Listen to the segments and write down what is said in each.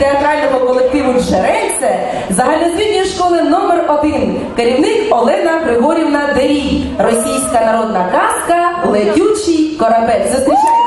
театрального колективу Джерельце загальноосвітньої школи номер 1 керівник Олена Григорівна Дерій, російська народна казка Летючий корабель. Зустрічайте.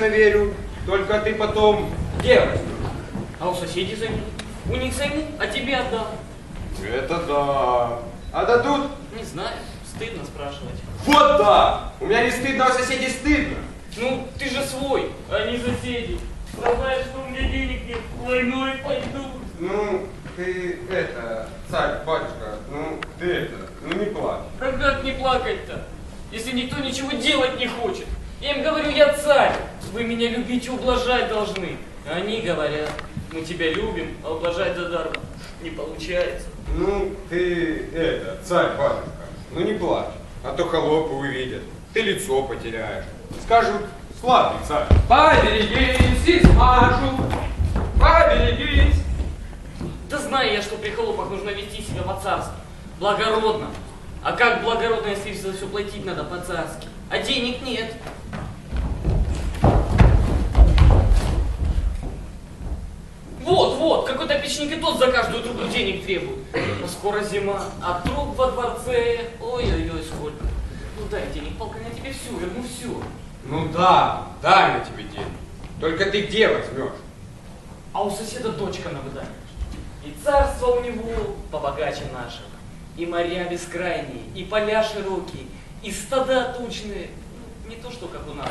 Конечно верю, только ты потом делай. А у соседей займу? У них займу, а тебе отдам. Это да. А дадут? Не знаю, стыдно спрашивать. Вот да! У меня не стыдно, а соседей стыдно. Ну, ты же свой, а не соседи. Знаешь, что у меня денег нет, войной пойду. Ну, ты это, царь, батюшка, ну ты это, ну не плачь. А как не плакать-то, если никто ничего делать не хочет? Я им говорю, я царь, вы меня любить и ублажать должны. Они говорят, мы тебя любим, а ублажать за даром не получается. Ну, ты это, царь, батюшка, ну не плачь, а то холопы увидят, ты лицо потеряешь. Скажут, славный царь. Поберегись и смажу, поберегись. Да знаю я, что при холопах нужно вести себя по-царски, благородно. А как благородно, если за все платить надо по-царски? А денег нет. Вот, вот, какой-то печник и тот за каждую трубу денег требует. А скоро зима, а труб во дворце, ой-ой-ой, сколько. Ну дай денег, полка, я тебе всю верну, всю. Ну да, дай на тебе денег. Только ты где возьмешь? А у соседа дочка на выдании. И царство у него побогаче нашего. И моря бескрайние, и поля широкие, и стада тучные. Ну, Не то, что как у нас.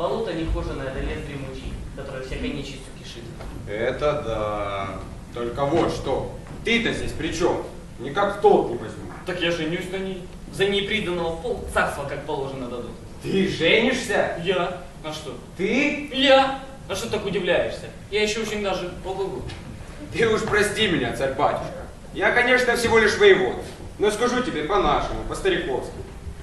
Болото нехоженое да лес дремучий, которое всякой нечистью кишит. Это да. Только вот что. Ты-то здесь при чем? Никак в толк не возьму. Так я женюсь на ней. За неприданного пол царства как положено дадут. Ты женишься? Я? А что? Ты? Я? А что так удивляешься? Я еще очень даже ого Ты уж прости меня, царь-батюшка. Я, конечно, всего лишь воевод. Но скажу тебе по-нашему, по-стариковски.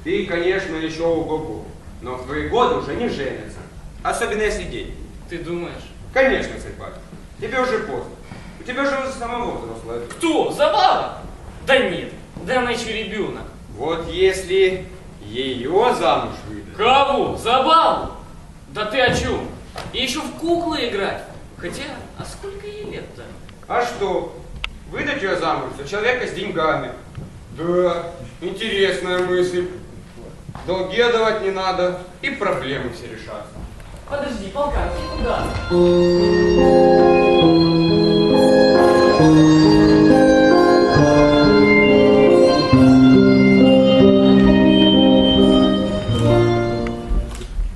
Ты, конечно, еще ого-го. Но в твои годы уже не женятся. Особенно если дети. Ты думаешь? Конечно, царь-батюшка. Тебе уже поздно. У тебя же уже самого взрослая. Кто? Забава? Да нет, да она еще ребенок. Вот если ее замуж выдать. Кого? Забаву? Да ты о чем? И еще в куклы играть. Хотя, а сколько ей лет-то? А что? Выдать ее замуж за человека с деньгами. Да, интересная мысль. Долги отдавать не надо, и проблемы все решатся. Подожди, полкан, ты куда?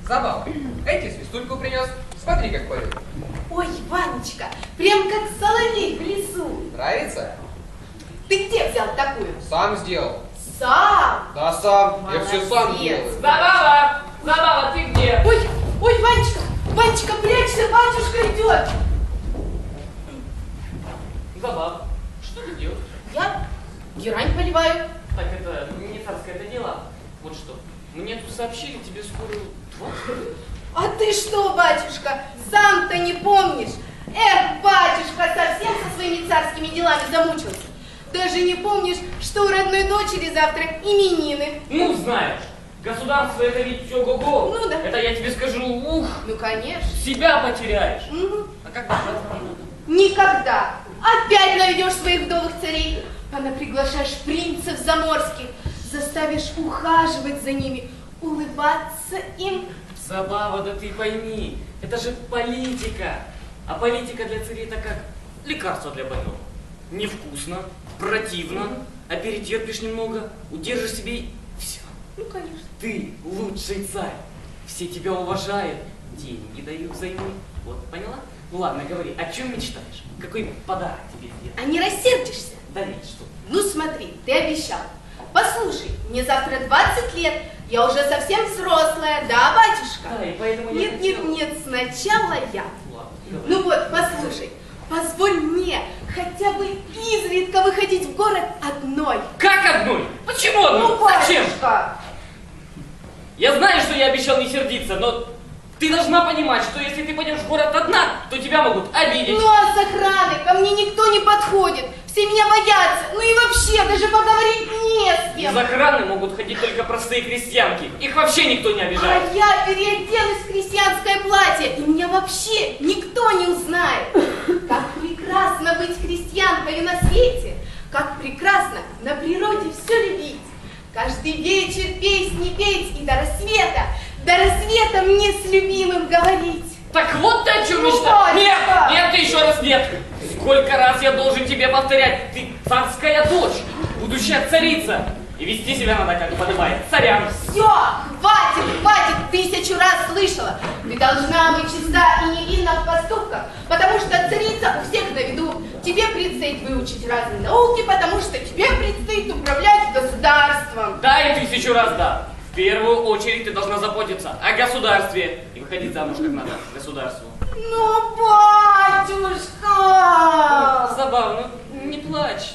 Забава. Эти свистульку принес. Смотри, как поет. Ой, Ванечка, прям как соловей в лесу. Нравится? Ты где взял такую? Сам сделал. Сам. Да сам. Я все сам Молодец. делаю. Забава! Забава, ты где? Ой, ой, Ванечка, Ванечка, прячься, батюшка идет. Забава, что ты делаешь? Я герань поливаю. Так это не царское это дело. Вот что, мне тут сообщили, тебе скоро 20 лет. А ты что, батюшка, сам-то не помнишь? Эх, батюшка, совсем со своими царскими делами замучился. Даже не помнишь, что у родной дочери завтра именины. Ну, знаешь, государство это ведь все го-го. Ну да. Это я тебе скажу, ух, Ну, конечно. себя потеряешь. Мгм. А как надо? Никогда. Опять наведешь своих вдовых царей. Понаприглашаешь принцев заморских, заставишь ухаживать за ними, улыбаться им, Забава, да ты пойми, это же политика. А политика для царей это как лекарство для больного. Невкусно, противно, а перетерпишь немного, удержишь себе и все. Ну, конечно. Ты лучший царь. Все тебя уважают, деньги дают взаймы. Вот, поняла? Ну ладно, говори, о чем мечтаешь? Какой подарок тебе сделать? А не рассердишься? Да нет, что? Ну смотри, ты обещал. Послушай, мне завтра 20 лет, я уже совсем взрослая, да, батюшка? Да, и поэтому я Нет, нет, хотела- нет, сначала я. Ладно, говори. Ну вот, послушай, позволь мне хотя бы изредка выходить в город одной. Как одной? Почему одной? Ну, Зачем? Я знаю, что я обещал не сердиться, но ты должна понимать, что если ты пойдешь в город одна, то тебя могут обидеть. Ну а с охраной ко мне никто не подходит, все меня боятся, ну и вообще даже поговорить не с Из кем. охраны могут ходить только простые крестьянки. Их вообще никто не обижает. А я переоделась в крестьянское платье, и меня вообще никто не узнает. Как прекрасно быть крестьянкой на свете, как прекрасно на природе все любить. Каждый вечер песни петь и до рассвета, до рассвета мне с любимым говорить. Так вот ты о чем Ну, мечтаешь? Нет, нет, ты еще раз нет. Сколько раз я должен тебе повторять? Ты царская дочь, будущая царица. И вести себя надо, как подобает, царям. Все, хватит, хватит, тысячу раз слышала. Ты должна быть чиста и невинна в поступках, потому что царица у всех на виду. Тебе предстоит выучить разные науки, потому что тебе предстоит управлять государством. Да, и тысячу раз да. В первую очередь ты должна заботиться о государстве и выходить замуж как надо государству. Ну, батюшка! Забавно, не плачь.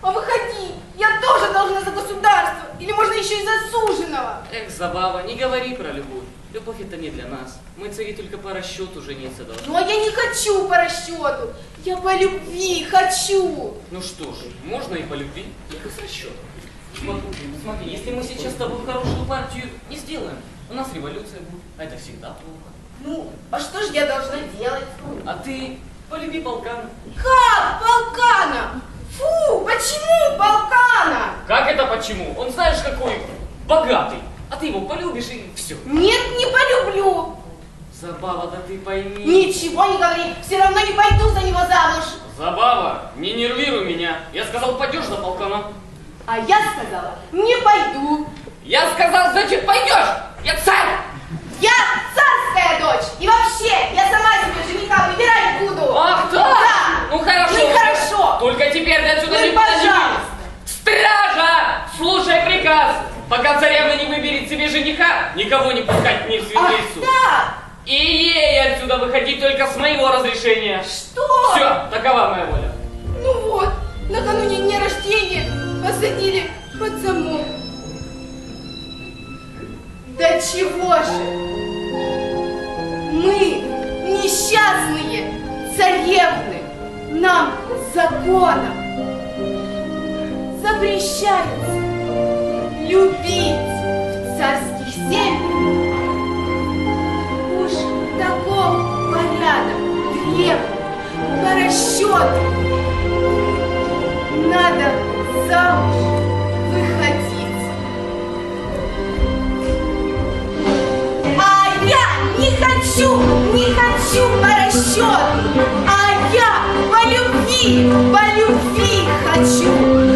А выходи, я тоже должна за государство. Или можно еще и за суженого. Эх, Забава, не говори про любовь. Любовь это не для нас. Мы цари только по расчету жениться должны. Ну, а я не хочу по расчету. Я по любви хочу. Ну что же, можно и по любви, только с расчетом. Смотри, смотри, если мы сейчас с тобой хорошую партию не сделаем, у нас революция будет, а это всегда плохо. Ну, а что же я должна делать? А ты полюби полкана. Как полкана? Фу, почему полкана? Как это почему? Он знаешь какой богатый, а ты его полюбишь и все. Нет, не полюблю. Забава, да ты пойми. Ничего не говори, все равно не пойду за него замуж. Забава, не нервируй меня. Я сказал, пойдешь за полкана. А я сказала, не пойду. Я сказал, значит, пойдешь. Я царь. Я царская дочь. И вообще, я сама себе жениха выбирать буду. Ах так? Да. Ну хорошо. Ну хорошо. Только теперь ты отсюда Ну не пожалуйста. Стража! Слушай приказ! Пока царевна не выберет себе жениха, никого не пускать ней в Ах святейцу. так, И ей отсюда выходить только с моего разрешения. что? Все, такова моя воля. Ну вот, накануне дня рождения посадили под замок. Да чего же? Мы, несчастные царевны, нам законом запрещается любить в царских семьях. Уж таков порядок древний, по расчету. Надо А а по любви, по любви хочу.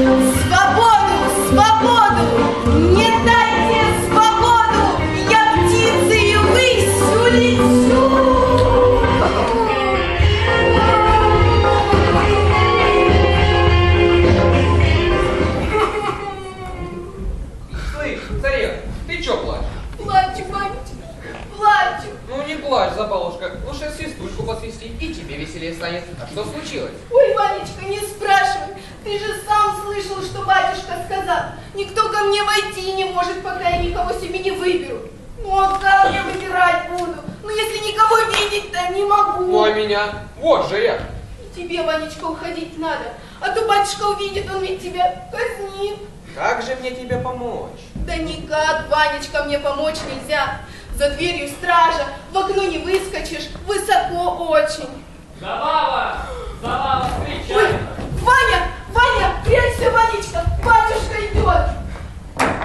Плачь, забалушка. Лучше свистульку посвисти, и тебе веселее станет. А что случилось? Ой, Ванечка, не спрашивай. Ты же сам слышал, что батюшка сказал. Никто ко мне войти не может, пока я никого себе не выберу. Ну а как я выбирать буду? Ну если никого видеть-то не могу. Ну а меня? Вот же я. И тебе, Ванечка, уходить надо. А то батюшка увидит, он ведь тебя казнит. Как же мне тебе помочь? Да никак, Ванечка, мне помочь нельзя. За дверью стража, в окно не выскочишь, высоко очень. Забава! Забава, Ой, встречай! Ваня, Ваня, прячься, Ванечка, батюшка идет.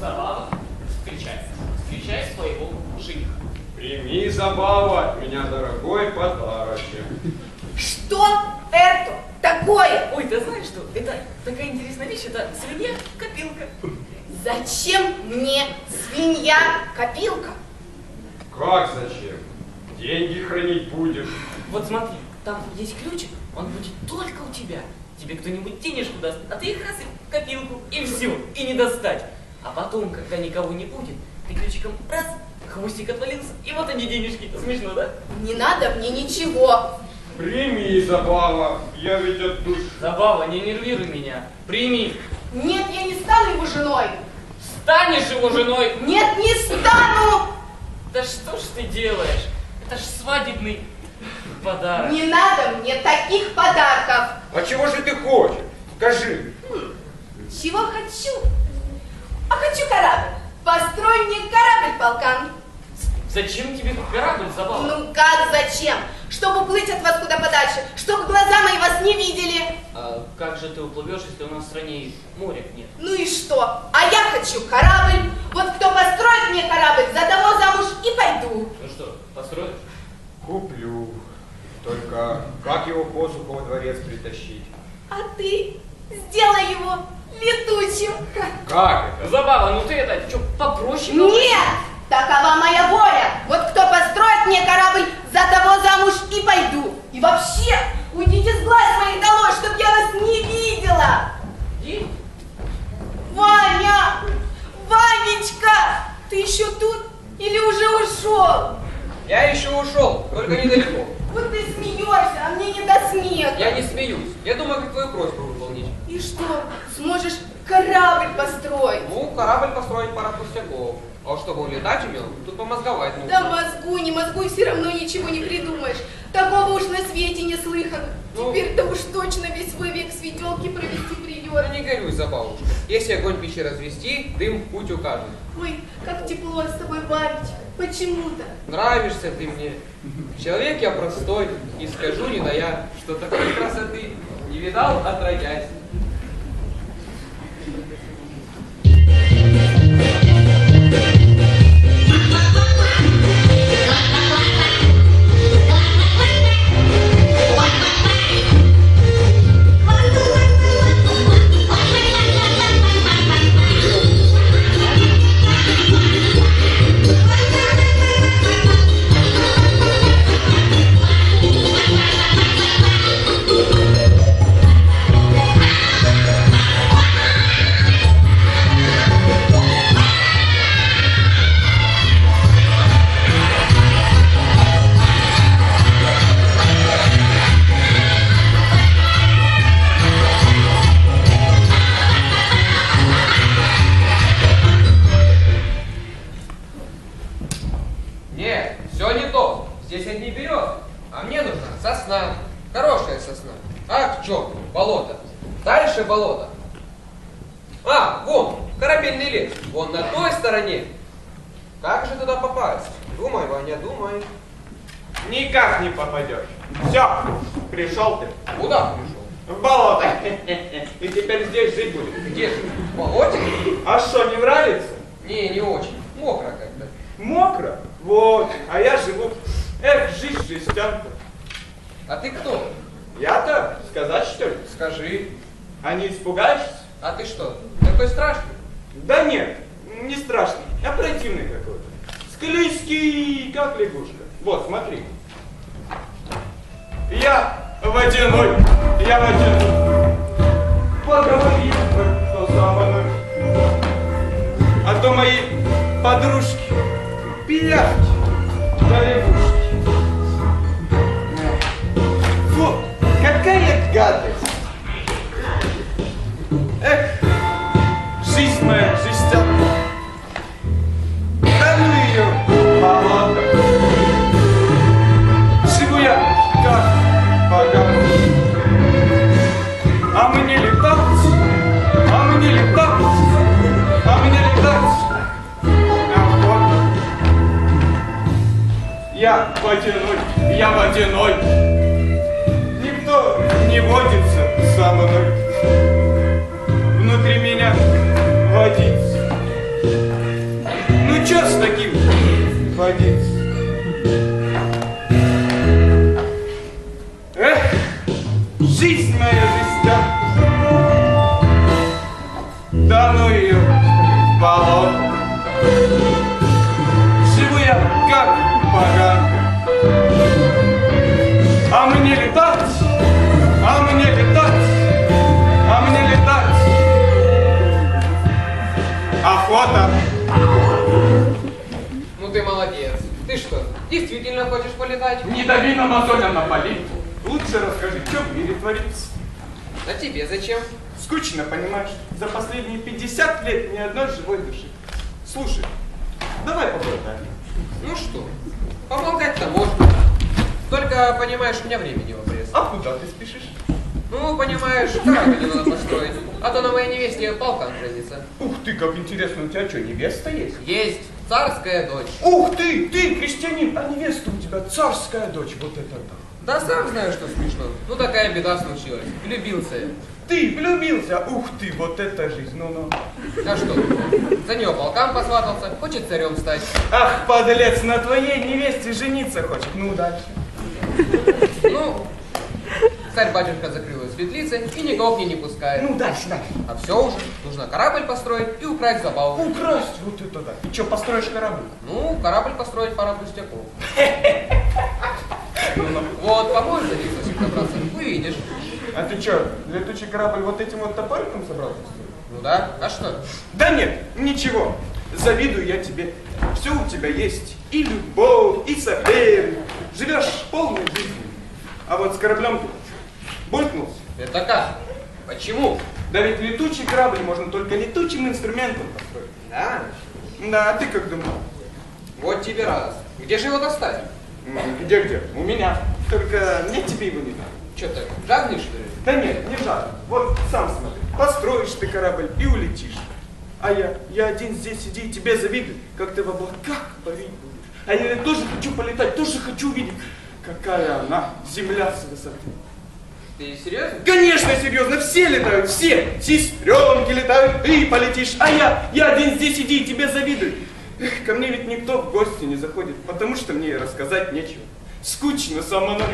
Забава, встречай. Встречай своего жениха. Прими, Забава, от меня дорогой подарочек. Что это такое? Ой, ты знаешь что? Это такая интересная вещь, это свинья-копилка. Зачем мне свинья-копилка? Как зачем? Деньги хранить будешь. Вот смотри, там есть ключик, он будет только у тебя. Тебе кто-нибудь денежку даст, а ты их раз и в копилку, и все, и не достать. А потом, когда никого не будет, ты ключиком раз, хвостик отвалился, и вот они денежки. Смешно, да? Не надо мне ничего. Прими, Забава, я ведь от души. Забава, не нервируй меня. Прими. Нет, я не стану его женой. Станешь его женой. Нет, не стану. Да что ж ты делаешь? Это ж свадебный подарок. Не надо мне таких подарков. А чего же ты хочешь? Скажи. Чего хочу? А хочу корабль. Построй мне корабль, полкан. Зачем тебе корабль, Забава? Ну как зачем? Чтобы уплыть от вас куда подальше, чтобы глаза мои вас не видели. А как же ты уплывешь, если у нас в стране моря нет? Ну и что? А хочу корабль. Вот кто построит мне корабль, за того замуж и пойду. Ну что, построишь? Куплю. Только как его посуху во дворец притащить? А ты сделай его летучим. Как это? Забава, ну ты это, что, попроще? Нет! Такова моя воля. Вот кто построит мне корабль, за того замуж и пойду. И вообще, уйдите с глаз моих долой, чтоб я вас не видела. Ваня! Ванечка! Ты еще тут или уже ушел? Я еще ушел, только недалеко. Вот ты смеешься, а мне не до смеха. Я не смеюсь. Я думаю, как твою просьбу выполнить. И что, сможешь корабль построить? Ну, корабль построить пара пустяков. А чтобы он летать умел, тут помозговать нужно. Да мозгуй, не мозгуй, все равно ничего не придумаешь. Такого уж на свете не слыхано. Ну. Теперь-то уж точно весь свой век светелки провести придет. не горюй, забавушка. Если огонь печи развести, дым путь укажет. Ой, как тепло с тобой, Варечка. Почему-то. Нравишься ты мне. Человек я простой, и скажу не на я, что такой красоты не видал отродясь. Скажи. А не испугаешься? А ты что, такой страшный? Да нет, не страшный, а противный какой-то. Склизкий, как лягушка. Вот, смотри. Я водяной, я водяной. Поговори, кто со мной. А то мои подружки, пиявки, да лягушки. Фу, какая гадость. Я водяной, я водяной. Никто не водится со мной. Внутри меня водится. Ну чё с таким водиться? Эх, жизнь моя жизнь, да? Да ну ее в баллон. Живу я как много. А мне летать, а мне летать, а мне летать. Охота. Ну ты молодец. Ты что, действительно хочешь полетать? Не дави на мозоль, а на политку. Лучше расскажи, что в мире творится. А тебе зачем? Скучно, понимаешь? За последние 50 лет ни одной живой души. Слушай, давай поболтаем. Ну что, помолкать-то можно. Только, понимаешь, у меня времени в обрез. А куда ты спешишь? Ну, понимаешь, корабль надо построить. А то на моей невесте полкан женится. Ух ты, как интересно, у тебя что, невеста есть? Есть царская дочь. Ух ты, ты крестьянин, а невеста у тебя царская дочь, вот это да. Да сам знаю, что смешно. Ну, такая беда случилась. Влюбился я. Ты влюбился, ух ты, вот это жизнь, ну-ну. А что? За нее полкан посватался, хочет царем стать. Ах, подлец, на твоей невесте жениться хочет, ну дальше. Ну, царь-батюшка закрыл ее в светлице и никого к ней не пускает. Ну дальше, дальше. А все уже, нужно корабль построить и украсть забаву. Украсть, вот это да. Ты что, построишь корабль? Ну, корабль построить пара пустяков. Ну-ну. Вот, поможешь за них сосик добраться? Увидишь. А ты что, летучий корабль вот этим вот топориком собрался? Ну да, а что? Да нет, ничего. Завидую я тебе. Все у тебя есть. И любовь, и соперник. Живешь полной жизнью. А вот с кораблем ты булькнулся. Это как? Почему? Да ведь летучий корабль можно только летучим инструментом построить. Да? Да, а ты как думал? Вот тебе раз. Где же его достать? Где-где? У меня. Только мне тебе его не надо. Че так, жадный что ли? Да нет, не жадно. Вот сам смотри. Построишь ты корабль и улетишь. А я, я один здесь сиди и тебе завидую, как ты в облаках парить будешь. А я тоже хочу полетать, тоже хочу увидеть, какая она, земля с высоты. Ты серьезно? Конечно, серьезно, все летают, все. Сестренки летают, ты полетишь. А я, я один здесь сиди и тебе завидую. Эх, ко мне ведь никто в гости не заходит, потому что мне рассказать нечего. Скучно самому.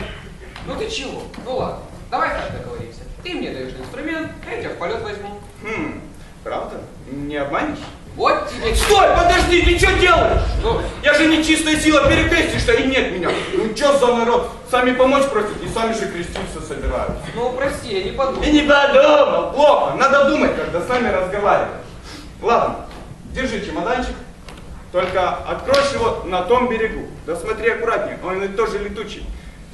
Ну ты чего? Ну ладно, давай так договоримся. Ты мне даешь инструмент, а я тебя в полет возьму. Хм, правда? Не обманешь? Вот тебе... Стой, подожди, ты что делаешь? Ну, Я же не чистая сила, перекрестишься и нет меня. Ну что за народ? Сами помочь просят и сами же креститься собираются. ну прости, я не подумал. И не подумал, плохо. Надо думать, когда с нами разговариваешь. Ладно, держи чемоданчик. Только откроешь его на том берегу. Да смотри аккуратнее, он ведь тоже летучий.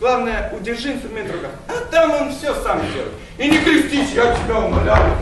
Главное, удержи инструмент в руках, а там он все сам сделает. И не крестись, я тебя умоляю.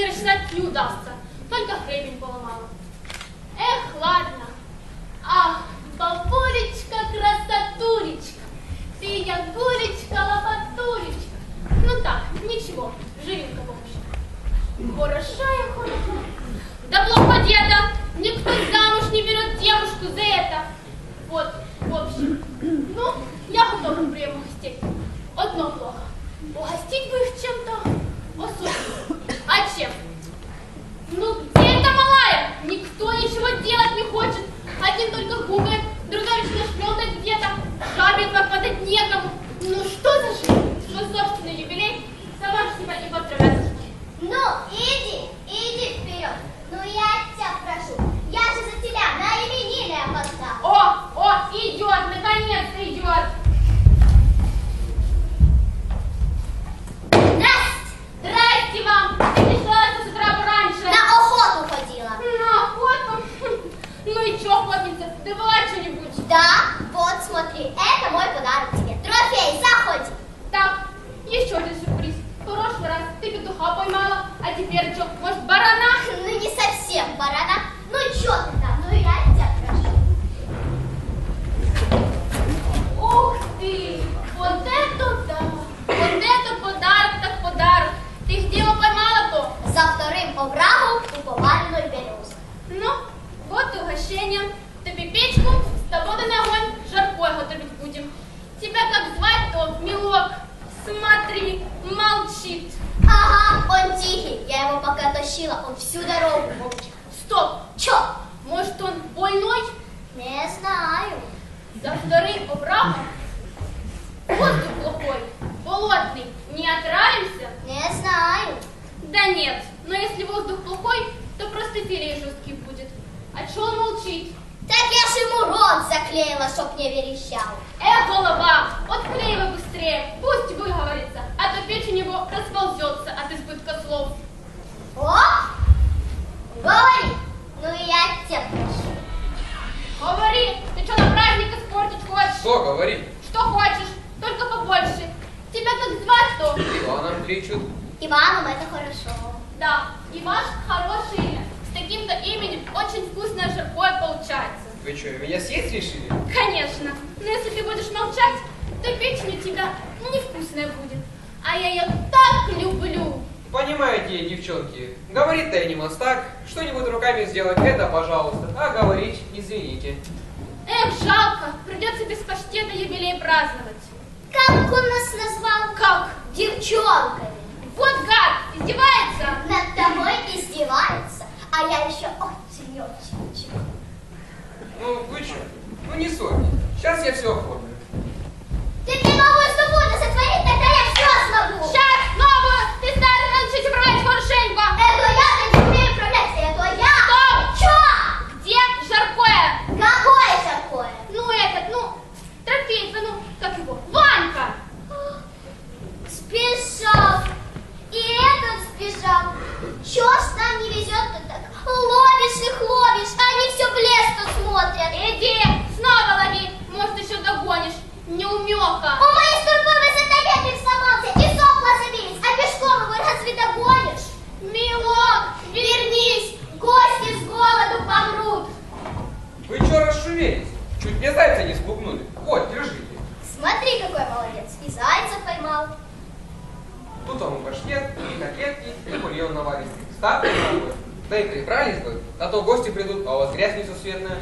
мне рассчитать не удастся. Только хребень поломала. Эх, ладно. Ах, бабулечка, красотулечка, ты ягулечка, лопатулечка. Ну так, ничего, живенько помощь. Хороша я хороша. Да плохо, деда, никто замуж не берет девушку за это. Вот, в общем, ну, я готова приему гостей. Одно плохо. Угостить бы их чем-то особенным. А чем? Ну, где эта малая? Никто ничего делать не хочет. Один только гугает, другая вечно шпионает где-то, жабит попадать некому. Ну что за жизнь? Что собственный юбилей, сама ж себя не поздравляться. Ну, иди, иди вперед. Ну, я тебя прошу. Я же за тебя на именины опоздал. О, о, идет, наконец-то идет. Здрасте. Здрасте вам. Ты пришла с утра пораньше. На охоту ходила. На охоту? Ну и чё, охотница, добыла что-нибудь? Да, вот смотри, это мой подарок тебе. Трофей, заходи. Так, еще один сюрприз. В прошлый раз ты петуха поймала, а теперь что, может, барана? Ну, не совсем, барана. Ну, чё ты там? Ну, я тебя прошу. Ух ты! Вот это да! Вот это подарок так подарок! Ты где его поймала-то? За вторым оврагом у поваленной березы. Ну, вот и угощение. Тобі печку, з тобою на огонь жаркой готовить будем. Тебя как звать-то, милок? Смотри, молчит. Ага, он тихий. Я его пока тащила, он всю дорогу молчит. Стоп! Чё? Может, он больной? Не знаю. За вторым оврагом? Воздух плохой, болотный. Не отравимся? Не знаю. Да нет, но если воздух плохой, то просто филей жесткий будет. А чё он молчит? Так я ж ему рот заклеила, чтоб не верещал. Эх, голова, отклей его быстрее, пусть выговорится, а то печень его расползется от избытка слов. О! Говори. Ну, я тебя прошу. Говори, ты что на праздник испортить хочешь? Что говори? Что хочешь, только побольше. Тебя как звать-то? Иваном кличут. Иваном это хорошо. Да, Иваш хорошее имя. С таким-то именем очень вкусное жаркое получается. Вы что, меня съесть решили? Конечно, но если ты будешь молчать, то печень у тебя невкусная будет. А я ее так люблю. Понимаете, девчонки, говорит-то я не мастак, что-нибудь руками сделать, это пожалуйста, а говорить, извините. Эх, жалко, придется без паштета юбилей праздновать. Как он нас назвал? Как? Девчонками. Вот гад, издевается? Над тобой издевается. А я еще очень-очень. Ну, вы что? Ну не ссорьтесь, сейчас я все оформлю. Ты мне новую субботу сотвори, тогда я все смогу. Сейчас, новую, ты научись управлять хорошенько. Это я не умею управлять, это я. Стоп! Чё? Где жаркое? Какое такое? Ну этот, ну, трофейка, ну, как его, Ванька. Сбежал. И этот сбежал. Чё ж нам не везет-то так? Ловишь их, ловишь, они все в лес-то смотрят. Иди, снова лови, может еще догонишь. Неумеха. У моей с тобой высотометрик сломался, и сопла забились, а пешком его разве догонишь? Милок, Вернись, гости с голоду помрут. Вы что расшумелись? Чуть мне зайца не спугнули. Вот, держите. Смотри, какой молодец, и зайца поймал. Тут вам и паштет, и котлетки, и бульон наваристый. Ставьте на огонь. Да и прибрались бы, а то гости придут, а у вас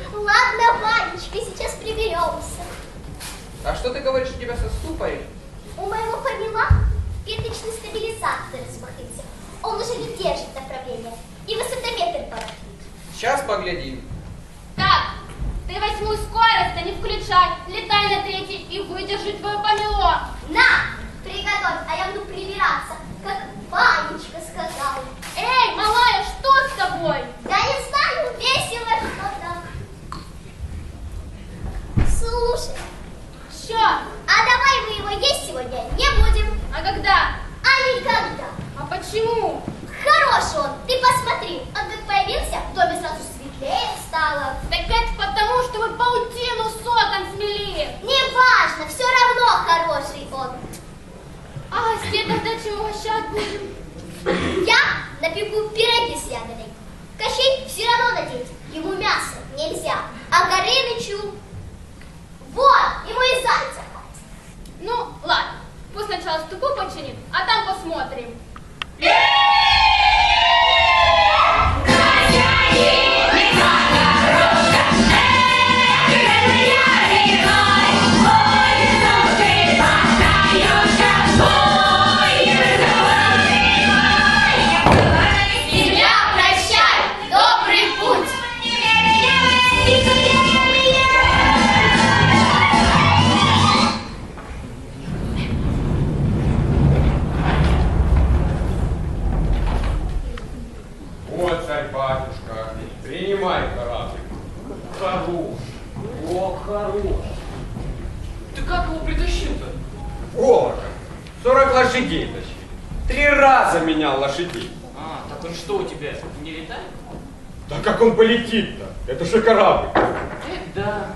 Как он полетит-то? Это же корабль. Эх, да.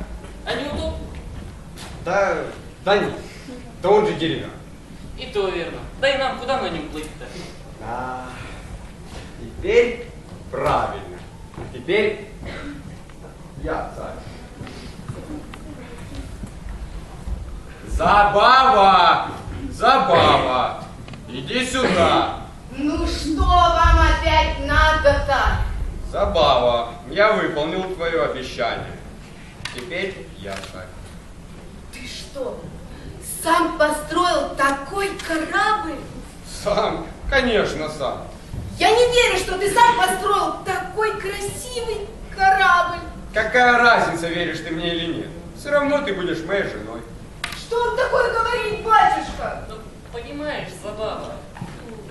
А неудобно? Да, да нет. Да он же деревянный. И то верно. Да и нам куда на нем плыть-то? Да. Теперь правильно. Теперь я царь. Забава! Забава! Иди сюда! Ну что вам опять надо-то? Забава! Я выполнил твое обещание. Теперь я царь. Ты что, сам построил такой корабль? Сам, конечно, сам. Я не верю, что ты сам построил такой красивый корабль. Какая разница, веришь ты мне или нет? Все равно ты будешь моей женой. Что он такое говорит, батюшка? Ну, понимаешь, забава.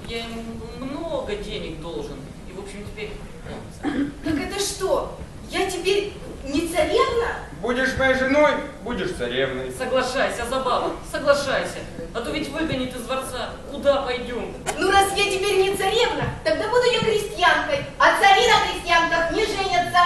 Я ему много денег должен. И, в общем, теперь царь. Так это что, я теперь не царевна? Будешь моей женой, будешь царевной. Соглашайся, забава, соглашайся. А то ведь выгонит из дворца. Куда пойдем? Ну, раз я теперь не царевна, тогда буду я крестьянкой, а цари на крестьянках не женятся.